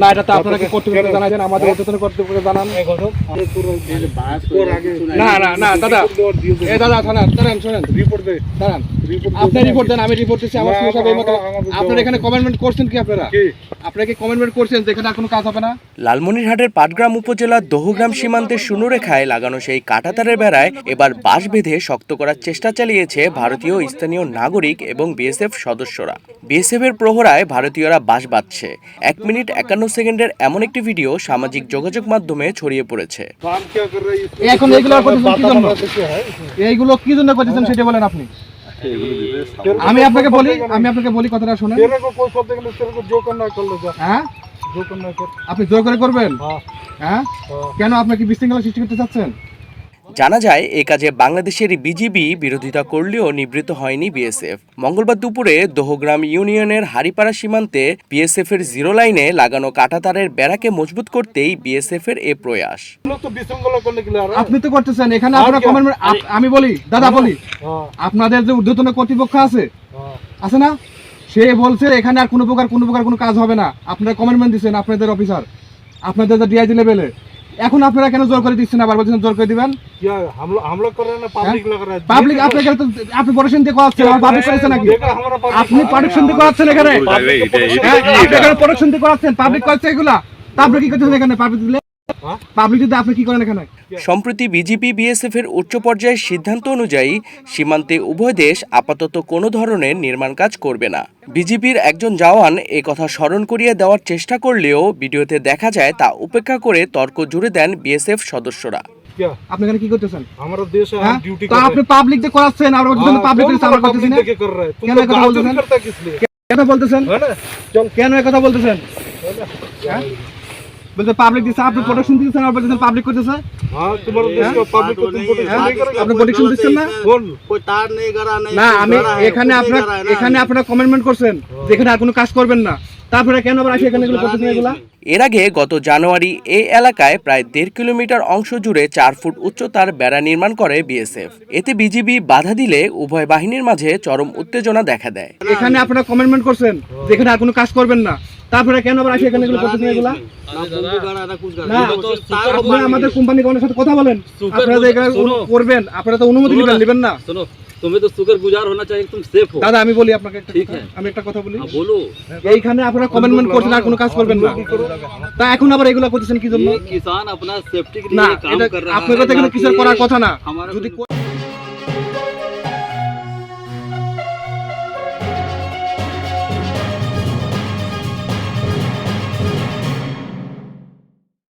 না এটা তো আপনাকে কর্তৃপক্ষ জানাবেন আমাদের উদ্বোধন কর্তৃপক্ষ জানান। না না না দাদা এ দাদা দাঁড়ান শোনেন। রিপোর্ট দাঁড়ান। আপনার রিপোর্ট দেন আমি রিপোর্ট দিচ্ছি আমার সমস্যা এই মত আপনারা এখানে কমেন্টমেন্ট করছেন কি আপনারা? আপনারা কি কমেন্টমেন্ট করছেন যে এখানে কোনো কাজ হবে না? লালমনিরহাটের পাটগ্রাম উপজেলার দহগ্রাম সীমান্তের শূন্যরেখায় লাগানো সেই কাটাতারের বেড়ায় এবার বাঁশ বেঁধে শক্ত করার চেষ্টা চালিয়েছে ভারতীয় স্থানীয় নাগরিক এবং বিএসএফ সদস্যরা। বিএসএফ এর প্রহরায় ভারতীয়রা বাঁশ বাঁধছে। এক মিনিট একান্ন সেকেন্ডের এমন একটি ভিডিও সামাজিক যোগাযোগ মাধ্যমে ছড়িয়ে পড়েছে। এখন এগুলো কি জন্য? এইগুলো কি জন্য করতেছেন সেটা বলেন আপনি। আমি আপনাকে বলি আমি আপনাকে বলি কথাটা শুনেন। হ্যাঁ? আপনি জোর করে করবেন? হ্যাঁ? হ্যাঁ। কেন আপনি কি বিশৃঙ্খলা সৃষ্টি করতে চাচ্ছেন? জানা যায় এ কাজে বাংলাদেশের বিজিবি বিরোধিতা করলেও নিবৃত হয়নি বিএসএফ। মঙ্গলবার দুপুরে দোহগ্রাম ইউনিয়নের হারিপাড়া সীমান্তে বিএসএফ এর জিরো লাইনে লাগানো কাঁটাতারের বেড়াকে মজবুত করতেই বিএসএফ এর এ প্রয়াস। আপনি তো করতেছেন এখানে আমি বলি দাদা বলি আপনাদের যে ঊর্ধ্বতন কর্তৃপক্ষ আছে আছে না? সে বলছে এখানে আর কোনো প্রকার কোনো প্রকার কোনো কাজ হবে না। আপনারা কমেন্টমেন্ট দিচ্ছেন আপনাদের অফিসার আপনাদের ডিআইজি লেভেলে এখন আপনারা কেন জোর করে দিচ্ছেন আবার বলছেন জোর করে দিবেন? পাবলিক হ্যাঁ? আপনাকে আপনি প্রোটেকশন দিয়ে করাচ্ছেন পাবলিক নাকি? আপনি প্রোটেকশন করাচ্ছেন এখানে? হ্যাঁ, আপনি এখানে দিয়ে করাচ্ছেন পাবলিক করাচ্ছে এগুলা। তারপরে কি এখানে? পাবলিক সম্প্রতি বিজেপি বিএসএফ এর উচ্চ পর্যায়ের সিদ্ধান্ত অনুযায়ী সীমান্তে উভয় দেশ আপাতত কোনো ধরনের নির্মাণ কাজ করবে না। বিজেপির একজন জওয়ান এ কথা স্মরণ করিয়ে দেওয়ার চেষ্টা করলেও ভিডিওতে দেখা যায় তা উপেক্ষা করে তর্ক জুড়ে দেন বিএসএফ সদস্যরা। কেন বলতেছেন? কেন বলতেছেন? কথা বলতেছেন? বলতে পাবলিক আপনি আর পাবলিক করতেছে। হ্যাঁ? হ্যাঁ? না? আমি এখানে এখানে আপনারা করছেন যেখানে আর কোনো কাজ করবেন না। তারপরে কেন আবার আসি এখানে এর আগে গত জানুয়ারি এই এলাকায় প্রায় দেড় কিলোমিটার অংশ জুড়ে চার ফুট উচ্চতার বেড়া নির্মাণ করে বিএসএফ। এতে বিজিবি বাধা দিলে উভয় বাহিনীর মাঝে চরম উত্তেজনা দেখা দেয়। এখানে আপনারা কমেন্টমেন্ট করছেন যেখানে আর কোনো কাজ করবেন না। তারপরে কেন আবার আসে এখানে এগুলো আমাদের কোম্পানি সাথে কথা বলেন। আপনারা করবেন আপনারা তো অনুমতি নেবেন না। তুমি তো সুগার গুজার চাই সেফ দাদা আমি বলি আপনাকে একটা ঠিক আছে। আমি একটা কথা বলি। হ্যাঁ, বলো। এইখানে আপনারা কমেন্টমেন্ট করছেন না কোনো কাজ করবেন না। তা এখন আবার এগুলা করতেছেন কি জন্য? কিষান আপনার সেফটি কে এখানে কিছু করার কথা না। যদি